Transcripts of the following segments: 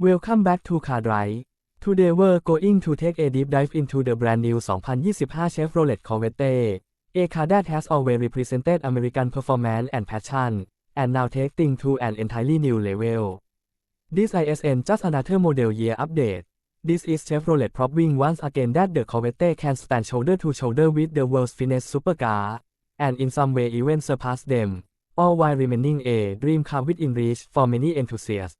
Welcome back to Car Drive. Today we're going to take a deep dive into the brand new 2025 Chevrolet Corvette, a car that has always represented American performance and passion, and now taking to an entirely new level. This ISN just another model year update. This is Chevrolet proving once again that the Corvette can stand shoulder to shoulder with the world's finest supercar, and in some way even surpass them, all while remaining a dream car within reach for many enthusiasts.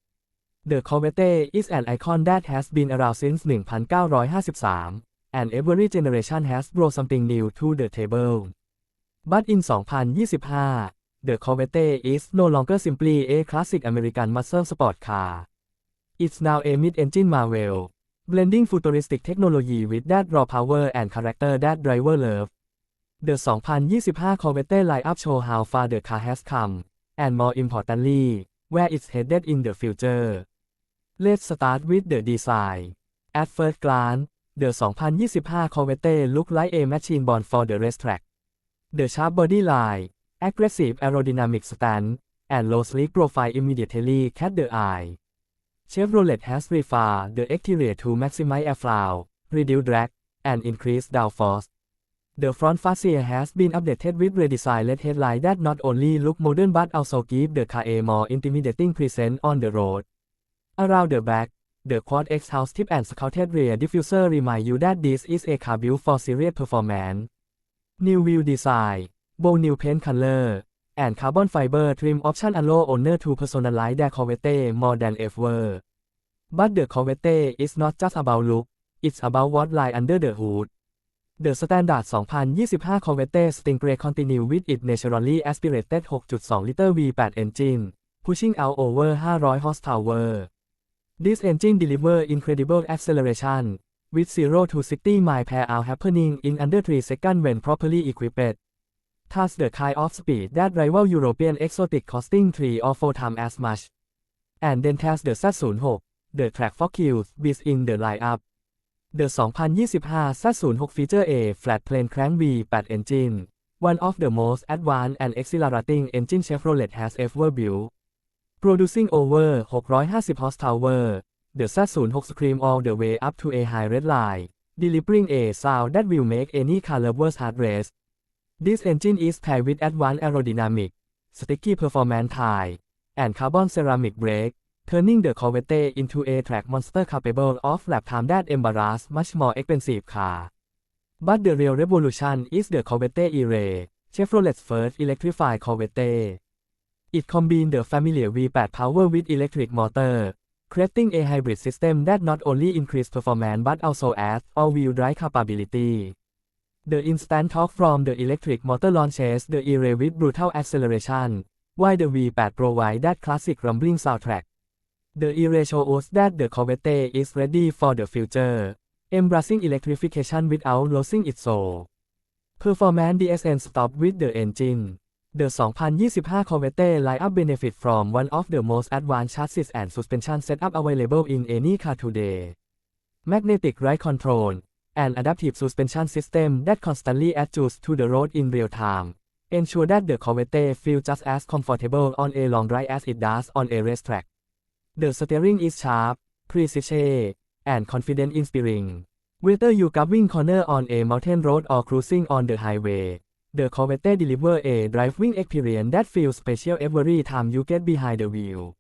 The Corvette is an icon that has been around since 1953, and every generation has brought something new to the table. But in 2025, the Corvette is no longer simply a classic American muscle sport car. It's now a mid-engine marvel, blending futuristic technology with that raw power and character that driver love. The 2025 Corvette lineup show how far the car has come, and more importantly, where it's headed in the future. Let's start with the design. At first glance, the 2025 Corvette look like a machine born for the racetrack. The sharp body line, aggressive aerodynamic stance, and low sleek profile immediately catch the eye. Chevrolet has refined the exterior to maximize airflow, reduce drag, and increase downforce. The front fascia has been updated with redesigned LED headlight that not only look modern but also give the car a more intimidating presence on the road. Around the back, the quad X house tip and scouted rear diffuser remind you that this is a car built for serious performance. New wheel design, bold new paint color, and carbon fiber trim option allow owner to personalize their Corvette more than ever. But the Corvette is not just about look, it's about what lies under the hood. The Standard 2025 Corvette Stingray continue with its naturally aspirated 6.2-liter V8 engine, pushing out over 500 horsepower. This engine deliver incredible acceleration, with 0 to 60 mile per hour happening in under 3 seconds when properly equipped. Thus the kind of speed that rival European exotic costing 3 or 4 times as much. And then test the Z06, the track for kills within the lineup. The 2025 Z06 feature a flat plane crank V8 engine, one of the most advanced and exhilarating engine Chevrolet has ever built. Producing over 650 horsepower, the Z06 scream all the way up to a high red line, delivering a sound that will make any car lover's heart race. This engine is paired with advanced aerodynamic, sticky performance tie, and carbon ceramic brake, turning the Corvette into a track monster capable of lap time that embarrass much more expensive car. But the real revolution is the Corvette E-Ray, Chevrolet's first electrified Corvette. It combines the familiar V8 power with electric motor, creating a hybrid system that not only increase performance but also adds all-wheel drive capability. The instant torque from the electric motor launches the E-Ray with brutal acceleration, while the V8 provides that classic rumbling soundtrack. The E-Ray shows that the Corvette is ready for the future, embracing electrification without losing its soul. Performance DSN stop with the engine. The 2025 Corvette lineup benefit from one of the most advanced chassis and suspension setup available in any car today. Magnetic ride control, an adaptive suspension system that constantly adjusts to the road in real time, ensure that the Corvette feels just as comfortable on a long ride as it does on a racetrack. The steering is sharp, precise, and confident in steering. Whether you're carving corner on a mountain road or cruising on the highway, the Corvette delivers a driving experience that feels special every time you get behind the wheel.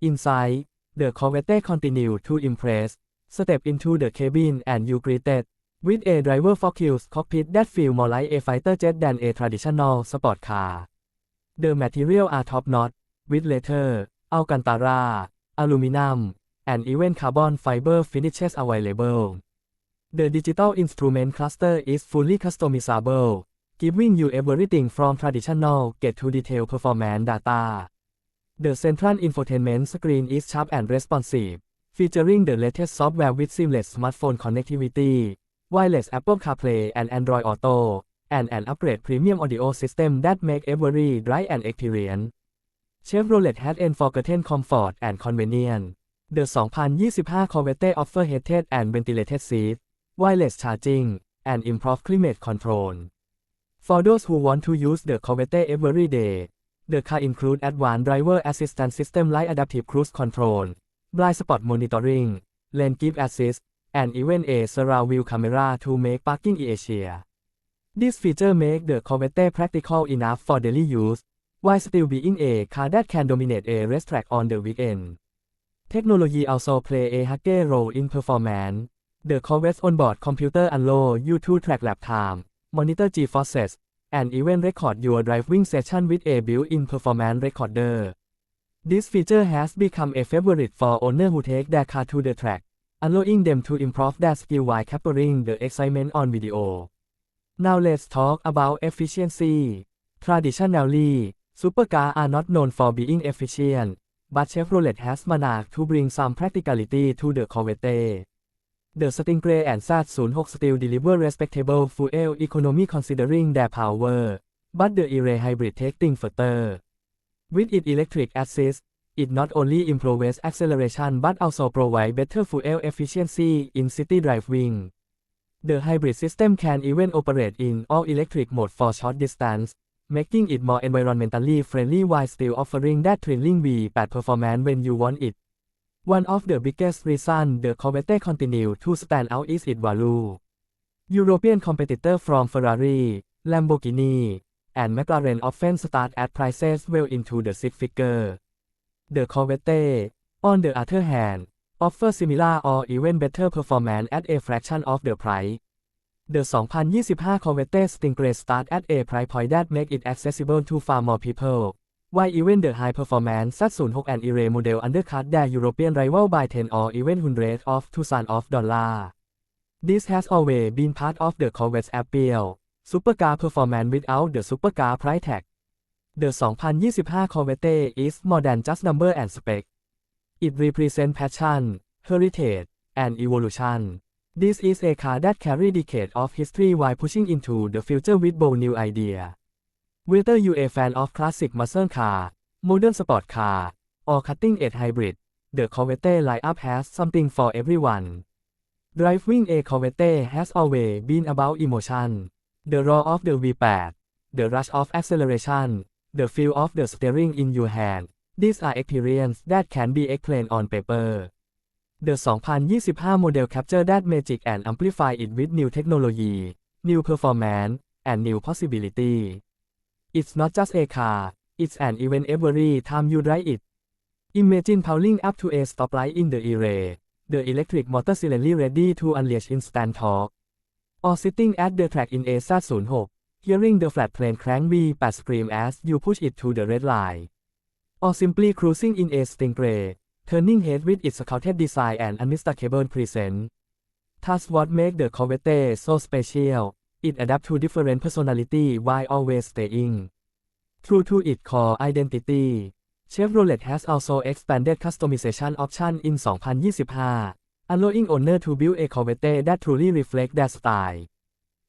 Inside, the Corvette continue to impress. Step into the cabin and you greeted with a driver-focused cockpit that feels more like a fighter jet than a traditional sport car. The material are top-notch, with leather, alcantara, aluminum, and even carbon fiber finishes available. The digital instrument cluster is fully customizable, giving you everything from traditional get to detail performance data. The central infotainment screen is sharp and responsive, featuring the latest software with seamless smartphone connectivity, wireless Apple CarPlay and Android Auto, and an upgrade premium audio system that make every drive an experience. Chevrolet has forgotten comfort and convenience. The 2025 Corvette offers heated and ventilated seats, wireless charging, and improved climate control. For those who want to use the Corvette every day, the car includes advanced driver assistance system like adaptive cruise control, blind spot monitoring, lane keep assist, and even a surround view camera to make parking easier. This feature make the Corvette practical enough for daily use, while still being a car that can dominate a racetrack on the weekend. Technology also play a huge role in performance. The Corvette's onboard computer allows you to track lap time, monitor G-forces, and even record your driving session with a built-in performance recorder. This feature has become a favorite for owners who take their car to the track, allowing them to improve their skill while capturing the excitement on video. Now let's talk about efficiency. Traditionally, supercars are not known for being efficient, but Chevrolet has managed to bring some practicality to the Corvette. The Stingray and Z06 still deliver respectable fuel economy considering their power, but the E-Ray hybrid takes things further. With its electric assist, it not only improves acceleration but also provides better fuel efficiency in city driving. The hybrid system can even operate in all-electric mode for short distance, making it more environmentally friendly while still offering that thrilling V8 performance when you want it. One of the biggest reasons the Corvette continue to stand out is its value. European competitors from Ferrari, Lamborghini, and McLaren often start at prices well into the six figure. The Corvette, on the other hand, offers similar or even better performance at a fraction of the price. The 2025 Corvette Stingray start at a price point that makes it accessible to far more people. Why even the high performance Z06 and E-Ray model undercut their European rival by 10 or even hundreds of thousand of dollar? This has always been part of the Corvette's appeal. Supercar performance without the supercar price tag. The 2025 Corvette is more than just number and spec. It represents passion, heritage, and evolution. This is a car that carries decades of history while pushing into the future with bold new ideas. Whether you are a fan of classic muscle car, modern sport car, or cutting-edge hybrid, the Corvette lineup has something for everyone. Driving a Corvette has always been about emotion. The roar of the V8, the rush of acceleration, the feel of the steering in your hand. These are experiences that can be explained on paper. The 2025 model capture that magic and amplify it with new technology, new performance, and new possibility. It's not just a car, it's an event every time you drive it. Imagine powering up to a stoplight in the array. The electric motor silently ready to unleash instant torque. Or sitting at the track in a Z06, hearing the flat plane crank V8 scream as you push it to the red line. Or simply cruising in a Stingray, turning head with its scouted design and unmistakable presence. That's what makes the Corvette so special. It adapts to different personality while always staying true to its core identity. Chevrolet has also expanded customization option in 2025, allowing owner to build a Corvette that truly reflects their style.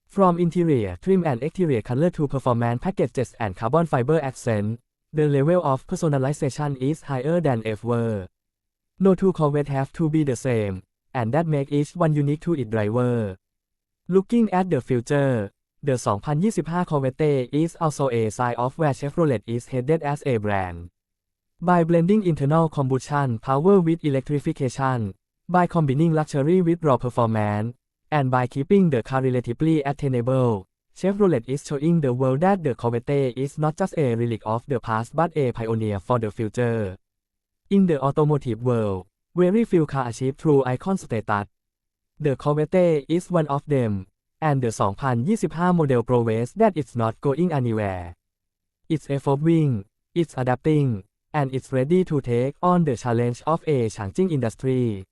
From interior trim and exterior color to performance packages and carbon fiber accent, the level of personalization is higher than ever. No two Corvette have to be the same, and that makes each one unique to its driver. Looking at the future, the 2025 Corvette is also a sign of where Chevrolet is headed as a brand. By blending internal combustion power with electrification, by combining luxury with raw performance, and by keeping the car relatively attainable, Chevrolet is showing the world that the Corvette is not just a relic of the past but a pioneer for the future. In the automotive world, very few cars achieve true icon status. The Corvette is one of them, and the 2025 model proves that it's not going anywhere. It's evolving, it's adapting, and it's ready to take on the challenge of a changing industry.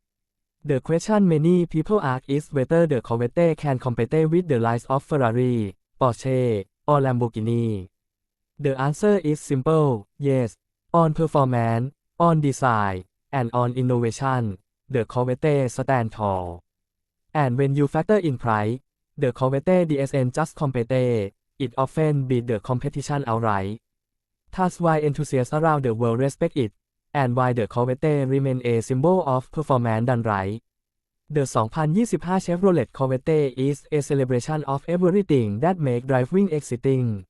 The question many people ask is whether the Corvette can compete with the likes of Ferrari, Porsche, or Lamborghini. The answer is simple, yes. On performance, on design, and on innovation, the Corvette stand tall. And when you factor in price, the Corvette DSN just compete, it often beat the competition outright. That's why enthusiasts around the world respect it, and why the Corvette remain a symbol of performance done right. The 2025 Chevrolet Corvette is a celebration of everything that make driving exciting.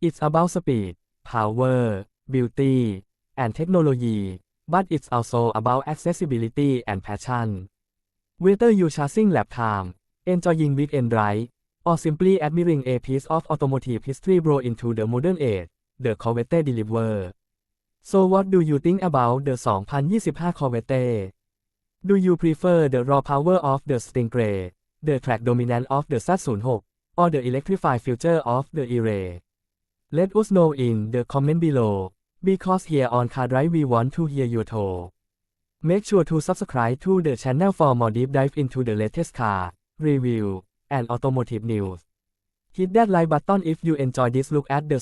It's about speed, power, beauty, and technology, but it's also about accessibility and passion. Whether you chasing lap time, enjoying weekend ride, or simply admiring a piece of automotive history brought into the modern age, the Corvette deliver. So what do you think about the 2025 Corvette? Do you prefer the raw power of the Stingray, the track dominance of the Z06, or the electrified future of the E-Ray? Let us know in the comment below, because here on Car Drive we want to hear your thoughts. Make sure to subscribe to the channel for more deep dive into the latest car, review, and automotive news. Hit that like button if you enjoy this look at the